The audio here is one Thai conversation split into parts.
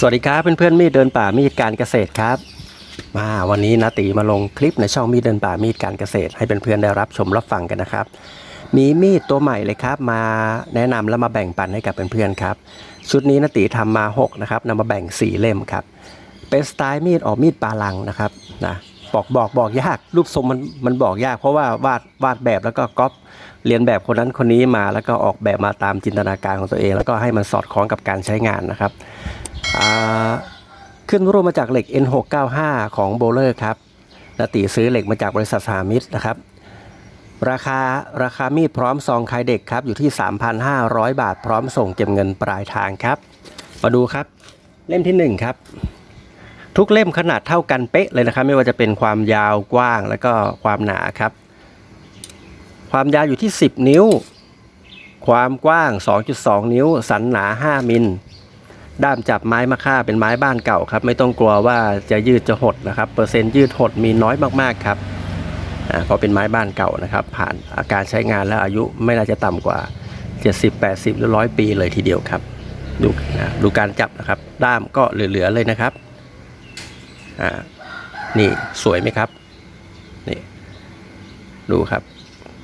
สวัสดีครับเพื่อนๆมีดเดินป่ามีดการเกษตรครับ มาวันนี้นาตีมาลงคลิปในช่องมีดเดินป่ามีดการเกษตร ให้เพื่อนๆได้รับชมรับฟังกันนะครับ มีมีดตัวใหม่เลยครับ มาแนะนำแล้วมาแบ่งปันให้กับเพื่อนๆครับชุดนี้นาตีทำมา6นะครับนำมาแบ่ง4เล่มครับเป็นสไตล์มีดออกมีดปาลังนะครับนะบอกบอกบอกยากรูปทรงมันมันบอกยากเพราะว่าวาดวาดแบบแล้วก็ก๊อปเรียนแบบคนนั้นคนนี้มาแล้วก็ออกแบบมาตามจินตนาการของตัวเอง แล้วก็ให้มันสอดคล้องกับการใช้งานนะครับ ขึ้นรูปมาจากเหล็ก N695 ของโบเลอร์ครับนตีซื้อเหล็กมาจากบริษัทสหมิตรนะครับ ราคาราคามีดพร้อมซองคายเด็กครับอยู่ที่ 3,500 บาทพร้อมส่งเก็บเงินปลายทางครับ มาดูครับเล่มที่ 1 ครับ ทุกเล่มขนาดเท่ากันเป๊ะเลยนะครับ ไม่ว่าจะเป็นความยาวกว้างแล้วก็ความหนาครับ ความยาวอยู่ที่ 10 นิ้ว ความกว้าง 2.2 นิ้ว สันหนา 5 มิล ด้ามจับไม้มะค่าเป็นไม้บ้านเก่าครับ ไม่ต้องกลัวว่าจะยืดจะหดนะครับ เปอร์เซ็นต์ยืดหดมีน้อยมากๆครับอ่าเพราะเป็นไม้บ้านเก่านะครับ ผ่านอาการใช้งานแล้วอายุไม่น่าจะต่ำกว่า 70 80 หรือร้อยปีเลยทีเดียวครับ ดูนะดูการจับนะครับ ด้ามก็เหลือๆเลยนะครับอ่านี่สวยไหมครับนี่ดูครับ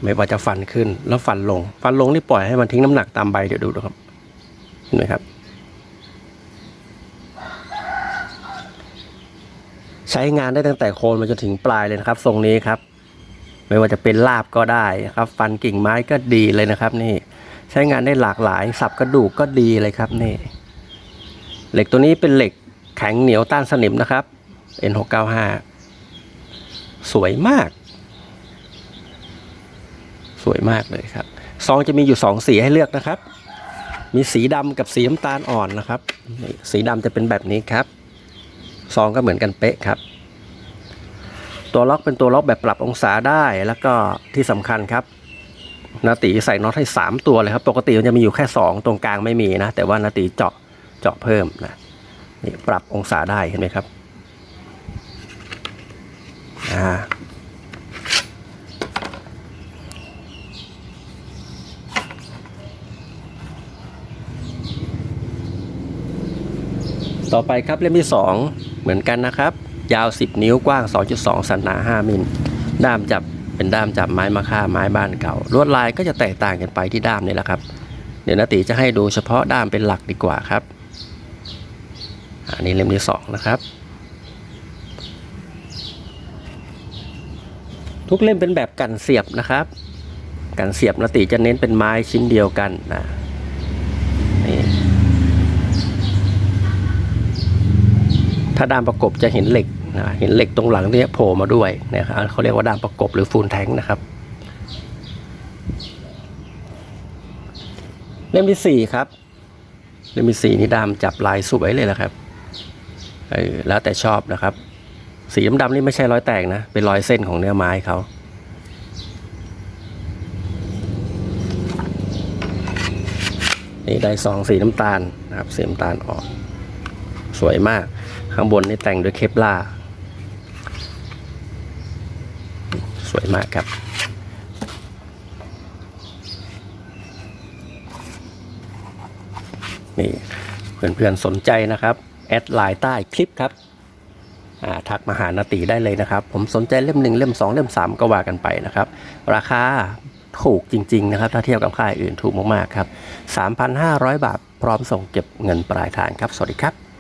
ไม่ว่าจะฟันขึ้นแล้วฟันลง ฟันลงนี่ปล่อยให้มันทิ้งน้ำหนักตามใบเดี๋ยวดูนะครับเห็นไหมครับ ใช้งานได้ตั้งแต่โคนมาจนถึงปลายเลยนะครับ ทรงนี้ครับ ไม่ว่าจะเป็นลาบก็ได้ครับ ฟันกิ่งไม้ก็ดีเลยนะครับ นี่ใช้งานได้หลากหลาย สับกระดูกก็ดีเลยครับนี่ เหล็กตัวนี้เป็นเหล็กแข็งเหนียวต้านสนิมนะครับ N695 สวยมาก สวยมากเลยครับ ซองจะมีอยู่สองสีให้เลือกนะครับ มีสีดำกับสีน้ำตาลอ่อนนะครับ สีดำจะเป็นแบบนี้ครับ ซองก็เหมือนกันเป๊ะครับ ตัวล็อกเป็นตัวล็อกแบบปรับองศาได้แล้วก็ที่สำคัญครับนาตีใส่น็อตให้ 3 ตัวเลยครับ ปกติมันจะมีอยู่แค่ 2 ตรงกลางไม่มีนะ แต่ว่านาตีเจาะเจาะเพิ่มนะนี่ปรับองศาได้เห็นไหมครับอ่าต่อไปครับเล่มที่ 2 เหมือนกันนะครับ ยาว 10 นิ้วกว้าง 2.2 สันหนา5มิลด้ามจับเป็นด้ามจับไม้มะค่าไม้บ้านเก่า ลวดลายก็จะแตกต่างกันไปที่ด้ามนี่แหละครับ เดี๋ยวนาตีจะให้ดูเฉพาะด้ามเป็นหลักดีกว่าครับ อันนี้เล่มที่สองนะครับ ทุกเล่มเป็นแบบกันเสียบนะครับกันเสียบนาตีจะเน้นเป็นไม้ชิ้นเดียวกันนะนี่ ถ้าด้ามประกบจะเห็นเหล็กนะเห็นเหล็กตรงหลังเนี่ยโผล่มาด้วยนะครับเขาเรียกว่าด้ามประกบหรือฟูลแทงนะครับ เล่มที่สี่ครับ เล่มที่สี่นี่ดำจับลายสวยเลยแหละครับเออแล้วแต่ชอบนะครับ สีดำๆนี่ไม่ใช่รอยแตกนะ เป็นรอยเส้นของเนื้อไม้เขานี่ได้ซองสีน้ำตาลนะครับสีน้ำตาลอ่อน สวยมาก ข้างบนนี่แต่งด้วยเคปลาสวยมากครับ นี่เพื่อนๆสนใจนะครับ แอดไลน์ใต้คลิปครับทักมาหานาตีได้เลยนะครับ ผมสนใจเล่มหนึ่งเล่มสองเล่มสามก็ว่ากันไปนะครับ ราคาถูกจริง ๆ นะครับ ถ้าเทียบกับค่ายอื่นถูกมาก ๆ ครับ 3,500 บาทพร้อมส่งเก็บเงินปลายทางครับ สวัสดีครับ